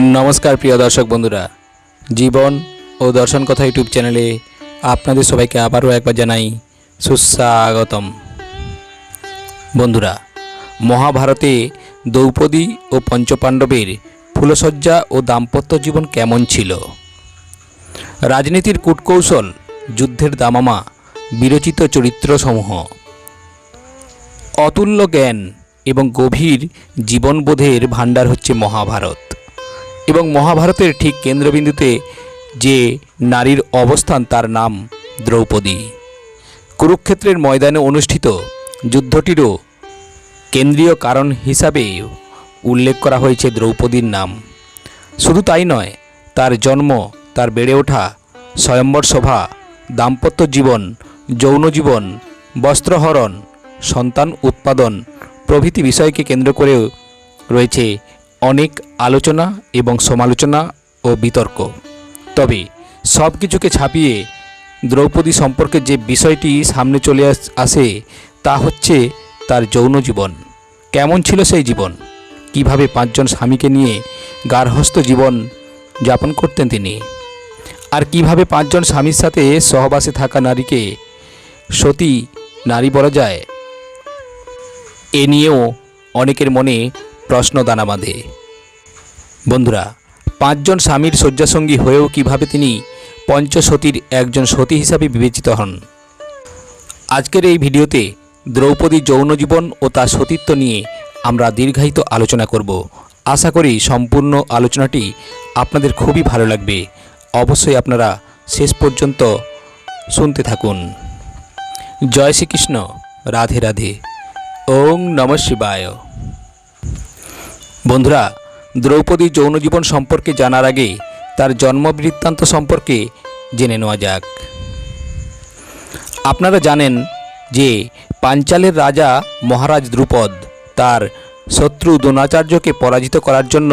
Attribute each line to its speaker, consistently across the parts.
Speaker 1: নমস্কার প্রিয় দর্শক বন্ধুরা। জীবন ও দর্শন কথা ইউটিউব চ্যানেলে আপনাদের সবাইকে আবারও একবার জানাই সুস্বাগতম। বন্ধুরা, মহাভারতে দ্রৌপদী ও পঞ্চপাণ্ডবের ফুলসজ্জা ও দাম্পত্য জীবন কেমন ছিল? রাজনীতির কূটকৌশল, যুদ্ধের দামামা, বিরচিত চরিত্রসমূহ। অতুল্য জ্ঞান এবং গভীর জীবনবোধের ভাণ্ডার হচ্ছে মহাভারত। এবং মহাভারতের ঠিক কেন্দ্রবিন্দুতে যে নারীর অবস্থান তার নাম দ্রৌপদী। কুরুক্ষেত্রের ময়দানে অনুষ্ঠিত যুদ্ধটিরও কেন্দ্রীয় কারণ হিসাবে উল্লেখ করা হয়েছে দ্রৌপদীর নাম। শুধু তাই নয়, তার জন্ম, তার বেড়ে ওঠা, স্বয়ম্বর সভা, দাম্পত্য জীবন, যৌন জীবন, বস্ত্রহরণ, সন্তান উৎপাদন প্রভৃতি বিষয়কে কেন্দ্র করেও রয়েছে অনেক আলোচনা এবং সমালোচনা ও বিতর্ক। তবে সব কিছুকে ছাপিয়ে দ্রৌপদী সম্পর্কে যে বিষয়টি সামনে চলে আসে তা হচ্ছে তার যৌন জীবন। কেমন ছিল সেই জীবন? কীভাবে পাঁচজন স্বামীকে নিয়ে গার্হস্থ জীবন যাপন করতেন তিনি? আর কীভাবে পাঁচজন স্বামীর সাথে সহবাসে থাকা নারীকে সতী নারী বলা যায়? এ নিয়েও অনেকের মনে প্রশ্ন দানা বাঁধে বন্ধুরা, পাঁচজন স্বামীর শয্যাসঙ্গী হয়েও কীভাবে তিনি পঞ্চসতীর একজন সতী হিসাবে বিবেচিত হন? আজকের এই ভিডিওতে দ্রৌপদী যৌন জীবন ও তার সতীত্ব নিয়ে আমরা দীর্ঘায়িত আলোচনা করব। আশা করি সম্পূর্ণ আলোচনাটি আপনাদের খুবই ভালো লাগবে। অবশ্যই আপনারা শেষ পর্যন্ত শুনতে থাকুন। জয় শ্রীকৃষ্ণ। রাধে রাধে। ওং নম শিবায়। বন্ধুরা, দ্রৌপদী যৌন জীবন সম্পর্কে জানার আগে তার জন্ম বৃত্তান্ত সম্পর্কে জেনে নেওয়া যাক। আপনারা জানেন যে পাঞ্চালের রাজা মহারাজ দ্রুপদ তার শত্রু দ্রোণাচার্যকে পরাজিত করার জন্য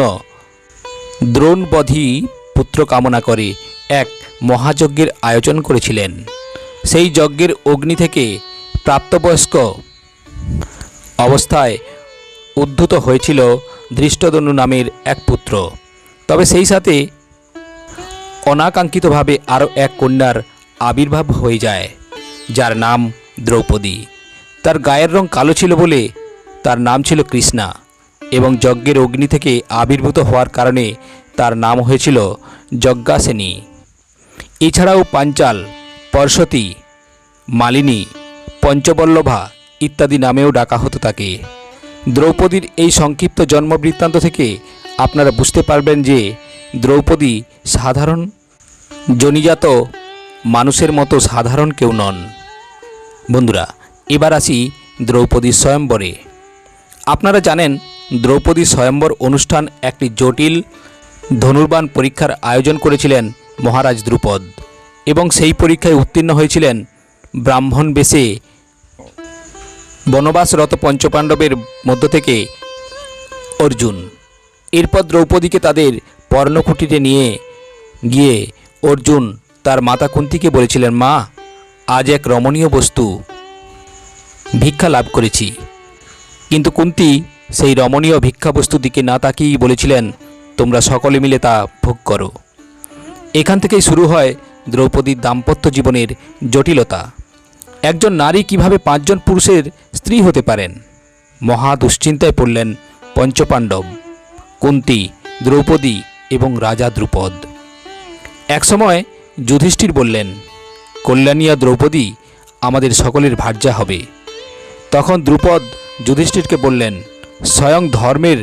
Speaker 1: দ্রোণবধি পুত্র কামনা করে এক মহাযজ্ঞের আয়োজন করেছিলেন। সেই যজ্ঞের অগ্নি থেকে প্রাপ্তবয়স্ক অবস্থায় উদ্ধূত হয়েছিল ধৃষ্টদনু নামের এক পুত্র। তবে সেই সাথে অনাকাঙ্ক্ষিতভাবে আরও এক কন্যার আবির্ভাব হয়ে যায়, যার নাম দ্রৌপদী। তার গায়ের রং কালো ছিল বলে তার নাম ছিল কৃষ্ণা এবং যজ্ঞের অগ্নি থেকে আবির্ভূত হওয়ার কারণে তার নাম হয়েছিল যজ্ঞাসেনী। এছাড়াও পাঞ্চাল পরশতী মালিনী, পঞ্চবল্লভা ইত্যাদি নামেও ডাকা হতো তাকে। দ্রৌপদীর এই সংক্ষিপ্ত জন্মবৃত্তান্ত থেকে আপনারা বুঝতে পারবেন যে দ্রৌপদী সাধারণ, জনিজাত মানুষের মতো সাধারণ কেউ নন। বন্ধুরা, এবার আসি দ্রৌপদীর স্বয়ম্বরে। আপনারা জানেন, দ্রৌপদী স্বয়ম্বর অনুষ্ঠান একটি জটিল, ধনুর্বাণ পরীক্ষার আয়োজন করেছিলেন মহারাজ দ্রুপদ এবং সেই পরীক্ষায় উত্তীর্ণ হয়েছিলেন ব্রাহ্মণ বেশে বনবাসরত পঞ্চপাণ্ডবের মধ্য থেকে অর্জুন। এরপর দ্রৌপদীকে তাদের পর্ণকুটিরে নিয়ে গিয়ে অর্জুন তার মাতা কুন্তিকে বলেছিলেন, মা, আজ এক রমণীয় বস্তু ভিক্ষা লাভ করেছি। কিন্তু কুন্তি সেই রমণীয় ভিক্ষাবস্তুর দিকে না তাকিয়েই বলেছিলেন, তোমরা সকলে মিলে তা ভোগ করো। এখান থেকেই শুরু হয় দ্রৌপদীর দাম্পত্য জীবনের জটিলতা। একজন নারী কীভাবে পাঁচজন পুরুষের স্ত্রী হতে পারেন। মহা দুশ্চিন্তায় পড়লেন পঞ্চপাণ্ডব, কুন্তি, দ্রৌপদী এবং রাজা দ্রুপদ। একসময় যুধিষ্ঠির বললেন কল্যাণিয়া দ্রৌপদী আমাদের সকলের ভার্যা হবে। তখন দ্রুপদ যুধিষ্ঠিরকে বললেন, স্বয়ং ধর্মের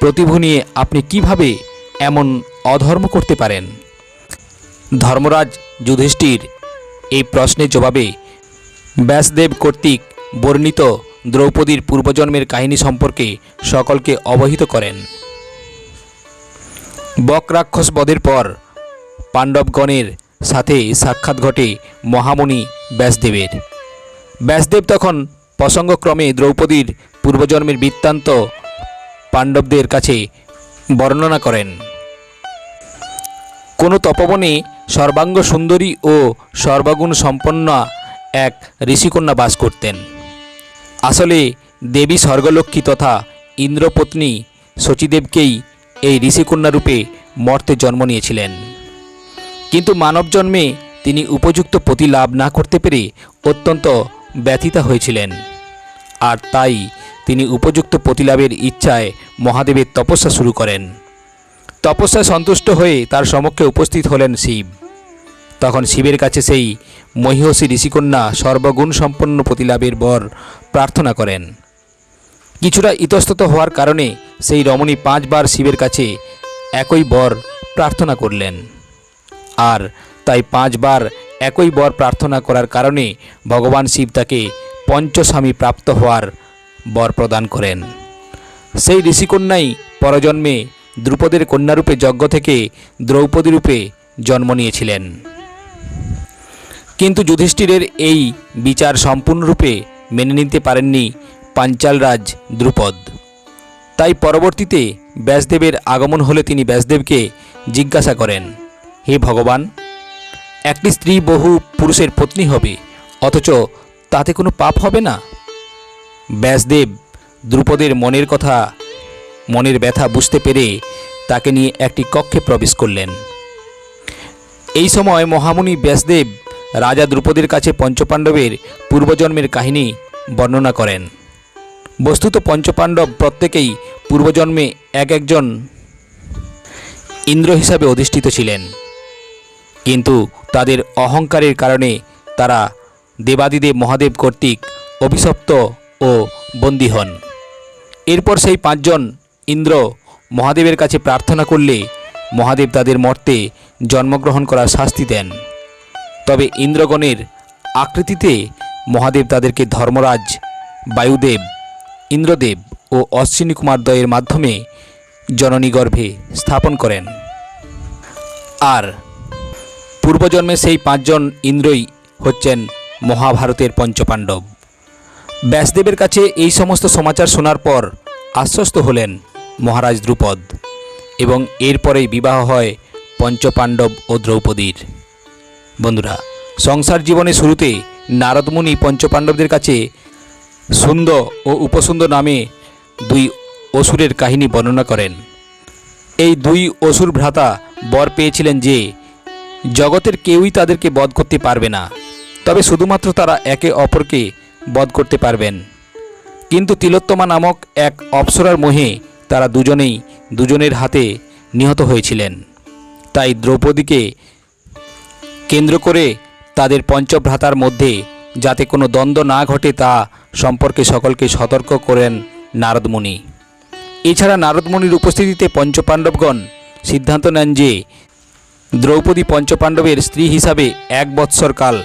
Speaker 1: প্রতিভু নিয়ে আপনি কীভাবে এমন অধর্ম করতে পারেন? ধর্মরাজ যুধিষ্ঠির এই প্রশ্নের জবাবে ব্যাসদেব কর্তৃক বর্ণিত দ্রৌপদীর পূর্বজন্মের কাহিনী সম্পর্কে সকলকে অবহিত করেন। বক রাক্ষস বধের পর পাণ্ডবগণের সাথে সাক্ষাৎ ঘটে মহামুনি ব্যাসদেবের। ব্যাসদেব তখন প্রসঙ্গক্রমে দ্রৌপদীর পূর্বজন্মের বৃত্তান্ত পাণ্ডবদের কাছে বর্ণনা করেন। কোনো তপবনে সর্বাঙ্গ সুন্দরী ও সর্বাগুণ সম্পন্না এক ঋষিকন্যা বাস করতেন। আসলে দেবী স্বর্গলক্ষ্মী তথা ইন্দ্রপত্নী শচীদেবকেই এই ঋষিকন্যা রূপে মর্তে জন্ম নিয়েছিলেন। কিন্তু মানব জন্মে তিনি উপযুক্ত পতি লাভ না করতে পেরে অত্যন্ত ব্যথিতা হয়েছিলেন। আর তাই তিনি উপযুক্ত প্রতিলাভের ইচ্ছায় মহাদেবের তপস্যা শুরু করেন। তপস্যায় সন্তুষ্ট হয়ে তার সমক্ষে উপস্থিত হলেন শিব। তখন শিবের কাছে সেই মহিষী ঋষিকন্যা সর্বগুণ সম্পন্ন প্রতিলাভের বর প্রার্থনা করেন। কিছুটা ইতস্তত হওয়ার কারণে সেই রমণী পাঁচবার শিবের কাছে একই বর প্রার্থনা করলেন। আর তাই পাঁচবার একই বর প্রার্থনা করার কারণে ভগবান শিব তাকে পঞ্চস্বামী প্রাপ্ত হওয়ার বর প্রদান করেন। সেই ঋষিকন্যাই পরজন্মে দ্রুপদের কন্যারূপে যজ্ঞ থেকে দ্রৌপদী রূপে জন্ম নিয়েছিলেন। কিন্তু যুধিষ্ঠিরের এই বিচার সম্পূর্ণরূপে মেনে নিতে পারেননি পাঞ্চালরাজ দ্রুপদ। তাই পরবর্তীতে ব্যাসদেবের আগমন হলে তিনি ব্যাসদেবকে জিজ্ঞাসা করেন, হে ভগবান, একটি স্ত্রী বহু পুরুষের পত্নী হবে, অথচ তাতে কোনো পাপ হবে না? ব্যাসদেব দ্রুপদের মনের কথা, মনের ব্যথা বুঝতে পেরে তাকে নিয়ে একটি কক্ষে প্রবেশ করলেন। এই সময় মহামুনি ব্যাসদেব রাজা দ্রুপদের কাছে পঞ্চপাণ্ডবের পূর্বজন্মের কাহিনী বর্ণনা করেন। বস্তুত পঞ্চপাণ্ডব প্রত্যেকেই পূর্বজন্মে এক একজন ইন্দ্র হিসাবে অধিষ্ঠিত ছিলেন। কিন্তু তাদের অহংকারের কারণে তারা দেবাদিদেব মহাদেব কর্তৃক অভিশপ্ত ও বন্দী হন। এরপর সেই পাঁচজন ইন্দ্র মহাদেবের কাছে প্রার্থনা করলে মহাদেব তাদের মর্তে জন্মগ্রহণ করার শাস্তি দেন। তবে ইন্দ্রগণের আকৃতিতে মহাদেব তাদেরকে ধর্মরাজ, বায়ুদেব, ইন্দ্রদেব ও অশ্বিনী কুমার দয়ের মাধ্যমে জননী গর্ভে স্থাপন করেন। আর পূর্বজন্মে সেই পাঁচজন ইন্দ্রই হচ্ছেন মহাভারতের পঞ্চপাণ্ডব। ব্যাসদেবের কাছে এই সমস্ত সমাচার শোনার পর আশ্বস্ত হলেন মহারাজ দ্রুপদ এবং এরপরেই বিবাহ হয় পঞ্চপাণ্ডব ও দ্রৌপদীর। বন্ধুরা, সংসার জীবনের শুরুতে নারদমুনি পঞ্চপাণ্ডবদের কাছে সুন্দর ও উপসুন্দর নামে দুই অসুরের কাহিনী বর্ণনা করেন। এই দুই অসুর ভ্রাতা বর পেয়েছিলেন যে, জগতের কেউই তাদেরকে বধ করতে পারবে না, তবে শুধুমাত্র তারা একে অপরকে বধ করতে পারবেন। কিন্তু তিলোত্তমা নামক এক অপ্সরার মোহে তারা দুজনেই দুজনের হাতে নিহত হয়েছিলেন। তাই দ্রৌপদীকে কেন্দ্র করে তাদের পঞ্চভ্রাতার মধ্যে যাতে কোনো দ্বন্দ্ব না ঘটে তা সম্পর্কে সকলকে সতর্ক করেন নারদমুনি এছাড়া নারদমুনির উপস্থিতিতে পঞ্চপাণ্ডবগণ সিদ্ধান্ত নেন যে দ্রৌপদী পঞ্চপাণ্ডবের স্ত্রী হিসাবে এক বৎসর কাল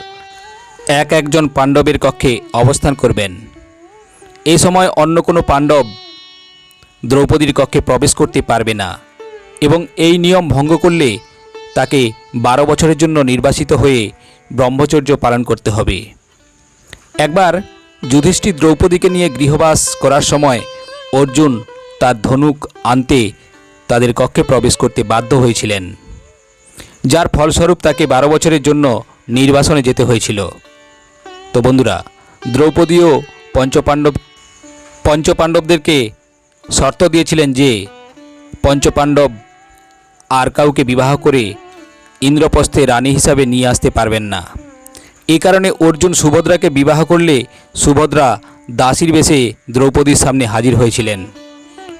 Speaker 1: এক একজন পাণ্ডবের কক্ষে অবস্থান করবেন। এ সময় অন্য কোনো পাণ্ডব দ্রৌপদীর কক্ষে প্রবেশ করতে পারবে না এবং এই নিয়ম ভঙ্গ করলে তাকে বারো বছরের জন্য নির্বাসিত হয়ে ব্রহ্মচর্য পালন করতে হবে। একবার যুধিষ্ঠির দ্রৌপদীকে নিয়ে গৃহবাস করার সময় অর্জুন তার ধনুক আনতে তাদের কক্ষে প্রবেশ করতে বাধ্য হয়েছিলেন, যার ফলস্বরূপ তাকে বারো বছরের জন্য নির্বাসনে যেতে হয়েছিল। তো বন্ধুরা, দ্রৌপদীও পঞ্চপাণ্ডব, পঞ্চপাণ্ডবদেরকে শর্ত দিয়েছিলেন যে পঞ্চপাণ্ডব আর কাউকে বিবাহ করে ইন্দ্রপ্রস্থে রানী হিসাবে নিয়ে আসতে পারবেন না। এ কারণে অর্জুন সুভদ্রাকে বিবাহ করলে সুভদ্রা দাসীর বেশে দ্রৌপদীর সামনে হাজির হয়েছিলেন।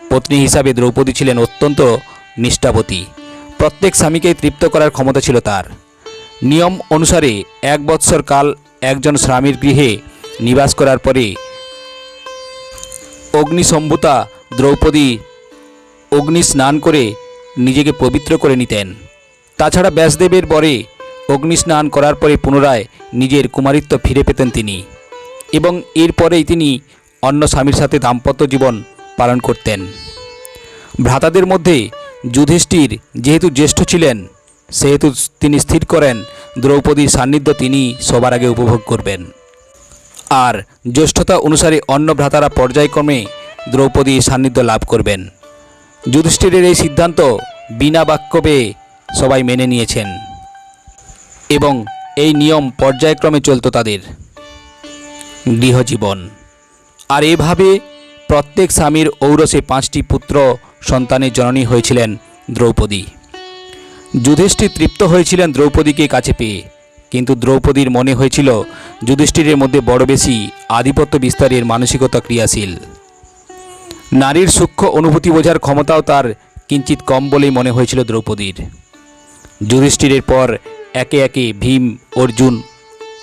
Speaker 1: পত্নী হিসাবে দ্রৌপদী ছিলেন অত্যন্ত নিষ্ঠাবতী প্রত্যেক স্বামীকে তৃপ্ত করার ক্ষমতা ছিল তার। নিয়ম অনুসারে এক বৎসর কাল একজন স্বামীর গৃহে নিবাস করার পরে অগ্নিসম্ভূতা দ্রৌপদী অগ্নি স্নান করে নিজেকে পবিত্র করে নিতেন। তাছাড়া ব্যাসদেবের বরে অগ্নি স্নান করার পরে পুনরায় নিজের কুমারিত্ব ফিরে পেতেন তিনি এবং এরপরেই তিনি অন্য স্বামীর সাথে দাম্পত্য জীবন পালন করতেন। ভ্রাতাদের মধ্যে যুধিষ্ঠির যেহেতু জ্যেষ্ঠ ছিলেন, সেহেতু তিনি স্থির করেন, দ্রৌপদীর সান্নিধ্য তিনি সবার আগে উপভোগ করবেন। আর জ্যেষ্ঠতা অনুসারে অন্য ভ্রাতারা পর্যায়ক্রমে দ্রৌপদীর সান্নিধ্য লাভ করবেন। যুধিষ্ঠিরের এই সিদ্ধান্ত বিনা বাক্য পেয়ে সবাই মেনে নিয়েছেন। এবং এই নিয়ম পর্যায়ক্রমে চলত তাদের। গৃহজীবন। আর এভাবে প্রত্যেক স্বামীর ঔরসে পাঁচটি পুত্র সন্তানের জননী হয়েছিলেন দ্রৌপদী। যুধিষ্ঠির তৃপ্ত হয়েছিলেন দ্রৌপদীকে কাছে পেয়ে। কিন্তু দ্রৌপদীর মনে হয়েছিল যুধিষ্ঠিরের মধ্যে বড় বেশি আধিপত্য বিস্তারের মানসিকতা ক্রিয়াশীল। নারীর সূক্ষ্ম অনুভূতি বোঝার ক্ষমতাও তার কিঞ্চিত কম বলেই মনে হয়েছিল দ্রৌপদীর। যুধিষ্ঠিরের পর একে একে ভীম, অর্জুন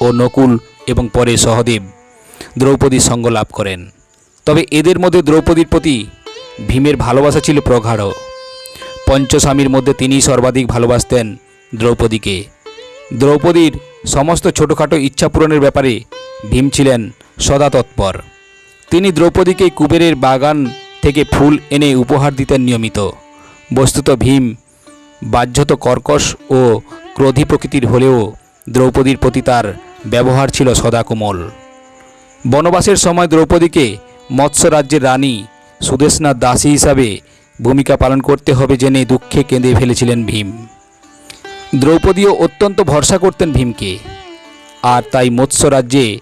Speaker 1: ও নকুল এবং পরে সহদেব দ্রৌপদীর সঙ্গ লাভ করেন। তবে এদের মধ্যে দ্রৌপদীর প্রতি ভীমের ভালোবাসা ছিল প্রগাঢ়। পঞ্চস্বামীর মধ্যে তিনিই সর্বাধিক ভালোবাসতেন দ্রৌপদীকে। দ্রৌপদীর সমস্ত ছোটোখাটো ইচ্ছা পূরণের ব্যাপারে ভীম ছিলেন সদা তৎপর। তিনি দ্রৌপদীকে কুবেরের বাগান থেকে ফুল এনে উপহার দিতেন নিয়মিত। বস্তুত ভীম বাহ্যত কর্কশ ও ক্রোধী প্রকৃতির হলেও দ্রৌপদীর প্রতি তার ব্যবহার ছিল সদা কোমল বনবাসের সময় দ্রৌপদীকে মৎস্য রাজ্যের রানী সুদেশনাথ দাসী হিসাবে ভূমিকা পালন করতে হবে জেনে দুঃখে কেঁদে ফেলেছিলেন ভীম। দ্রৌপদীও অত্যন্ত ভরসা করতেন ভীমকে। আর তাই মৎস্য রাজ্যে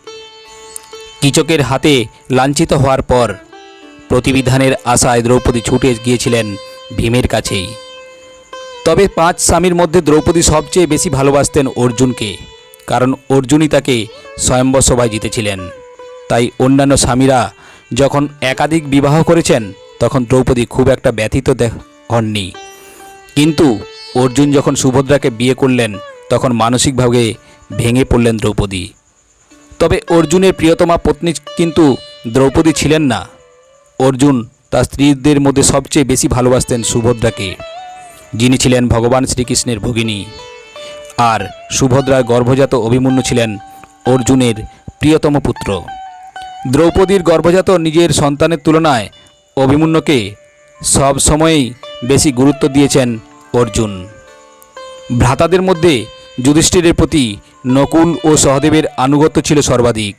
Speaker 1: কীচকের হাতে লাঞ্ছিত হওয়ার পর প্রতিবিধানের আশায় দ্রৌপদী ছুটে গিয়েছিলেন ভীমের কাছেই। তবে পাঁচ স্বামীর মধ্যে দ্রৌপদী সবচেয়ে বেশি ভালোবাসতেন অর্জুনকে, কারণ অর্জুনই তাকে স্বয়ম্বর সভায় জিতেছিলেন। তাই অন্যান্য স্বামীরা যখন একাধিক বিবাহ করেছেন, তখন দ্রৌপদী খুব একটা ব্যথিত হননি। কিন্তু অর্জুন যখন সুভদ্রাকে বিয়ে করলেন, তখন মানসিকভাবে ভেঙে পড়লেন দ্রৌপদী। তবে অর্জুনের প্রিয়তমা পত্নী কিন্তু দ্রৌপদী ছিলেন না। অর্জুন তার স্ত্রীদের মধ্যে সবচেয়ে বেশি ভালোবাসতেন সুভদ্রাকে। যিনি ছিলেন ভগবান শ্রীকৃষ্ণের ভগিনী। আর সুভদ্রার গর্ভজাত অভিমন্যু ছিলেন অর্জুনের প্রিয়তম পুত্র। দ্রৌপদীর গর্ভজাত নিজের সন্তানের তুলনায় অভিমন্যুকে সব সময়েই বেশি গুরুত্ব দিয়েছেন অর্জুন। ভ্রাতাদের মধ্যে যুধিষ্ঠিরের প্রতি নকুল ও সহদেবের আনুগত্য ছিল সর্বাধিক।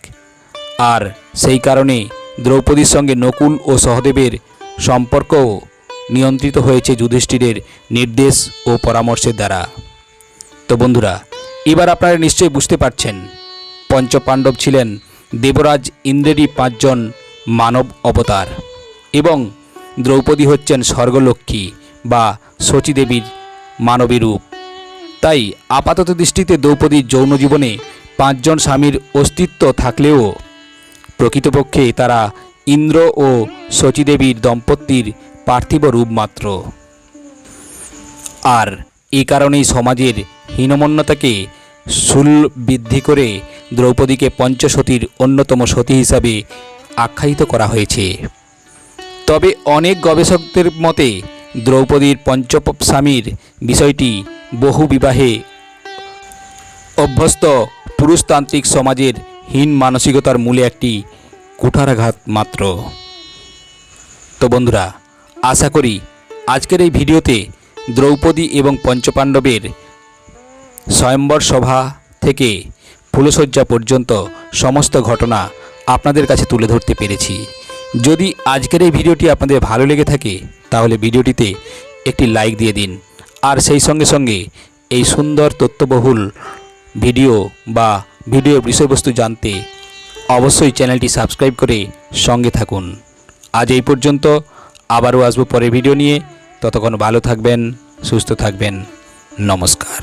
Speaker 1: আর সেই কারণে দ্রৌপদীর সঙ্গে নকুল ও সহদেবের সম্পর্কও নিয়ন্ত্রিত হয়েছে যুধিষ্ঠিরের নির্দেশ ও পরামর্শের দ্বারা। তো বন্ধুরা, এবার আপনারা নিশ্চয়ই বুঝতে পারছেন, পঞ্চপাণ্ডব ছিলেন দেবরাজ ইন্দ্রেরই পাঁচজন মানব অবতার এবং দ্রৌপদী হচ্ছেন স্বর্গলক্ষ্মী বা শচীদেবীর মানবী রূপ। তাই আপাতত দৃষ্টিতে দ্রৌপদীর যৌন জীবনে পাঁচজন স্বামীর অস্তিত্ব থাকলেও প্রকৃতপক্ষে তারা ইন্দ্র ও শচীদেবীর দম্পতির পার্থিব রূপ মাত্র। আর এই কারণেই সমাজের হীনমন্যতাকে শুল বৃদ্ধি করে দ্রৌপদীকে পঞ্চসতীর অন্যতম সতী হিসাবে আখ্যায়িত করা হয়েছে। তবে অনেক গবেষকদের মতে দ্রৌপদীর পঞ্চস্বামীর বিষয়টি বহু বিবাহে অভ্যস্ত পুরুষতান্ত্রিক সমাজের হীন মানসিকতার মূলে একটি কুঠারাঘাত মাত্র। তো বন্ধুরা আশা করি আজকের এই ভিডিওতে দ্রৌপদী এবং পঞ্চপাণ্ডবের স্বয়ম্বর সভা থেকে ফুলশয্যা পর্যন্ত সমস্ত ঘটনা আপনাদের কাছে তুলে ধরতে পেরেছি। যদি আজকের এই ভিডিওটি আপনাদের ভালো লেগে থাকে, তাহলে ভিডিওটিতে একটি লাইক দিয়ে দিন। আর সেই সঙ্গে সঙ্গে এই সুন্দর তথ্যবহুল ভিডিও বা ভিডিওর বিষয়বস্তু জানতে অবশ্যই চ্যানেলটি সাবস্ক্রাইব করে সঙ্গে থাকুন। আজ এই পর্যন্ত আবারও আসব পরে ভিডিও নিয়ে। ততক্ষণ ভালো থাকবেন সুস্থ থাকবেন। নমস্কার।